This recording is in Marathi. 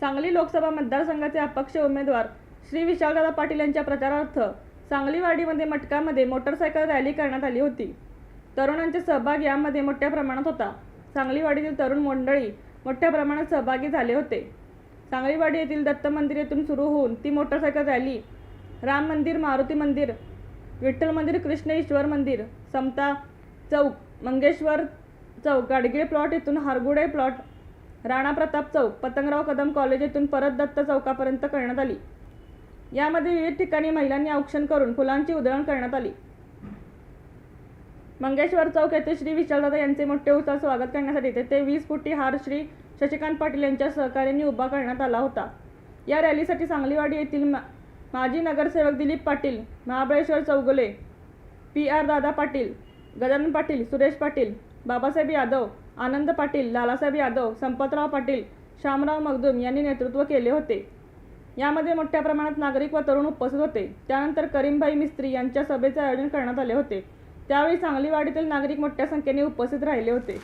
सांगली लोकसभा मतदारसंघाचे अपक्ष उमेदवार श्री विशालदादा पाटील यांच्या प्रचारार्थ सांगलीवाडीमध्ये मटकामध्ये मोटरसायकल रॅली करण्यात आली होती. तरुणांचे सहभाग यामध्ये मोठ्या प्रमाणात होता. सांगलीवाडीतील तरुण मंडळी मोठ्या प्रमाणात सहभागी झाले होते. सांगलीवाडी येथील दत्त मंदिर येथून सुरू होऊन ती मोटरसायकल रॅली राम मंदिर मारुती मंदिर विठ्ठल मंदिर कृष्ण ईश्वर मंदिर समता चौक मंगेश्वर चौक गाडगे प्लॉट येथून हारगुडे प्लॉट राणा प्रताप चौक पतंगराव कदम कॉलेज येथून परत दत्त चौकापर्यंत करण्यात आली. यामध्ये विविध ठिकाणी महिलांनी औक्षण करून फुलांची उधळण करण्यात आली. मंगेश्वर चौक येथे श्री विशालदादा यांचे मोठे उत्साह स्वागत करण्यासाठी तेथे वीस फुटी हार श्री शशिकांत पाटील यांच्या सहकार्याने उभा करण्यात आला होता. या रॅलीसाठी सांगलीवाडी येथील मा- माजी नगरसेवक दिलीप पाटील महाबळेश्वर चौगुले पी आर दादा पाटील गजानन पाटील सुरेश पाटील बाबासाहेब यादव आनंद पाटील लालासाहेब यादव संपतराव पाटील श्यामराव मगदूम यांनी नेतृत्व केले होते. यामध्ये मोठ्या प्रमाणात नागरिक व तरुण उपस्थित होते. त्यानंतर करीमभाई मिस्त्री यांच्या सभेचे आयोजन करण्यात आले होते. त्यावेळी सांगलीवाडीतील नागरिक मोठ्या संख्येने उपस्थित राहिले होते.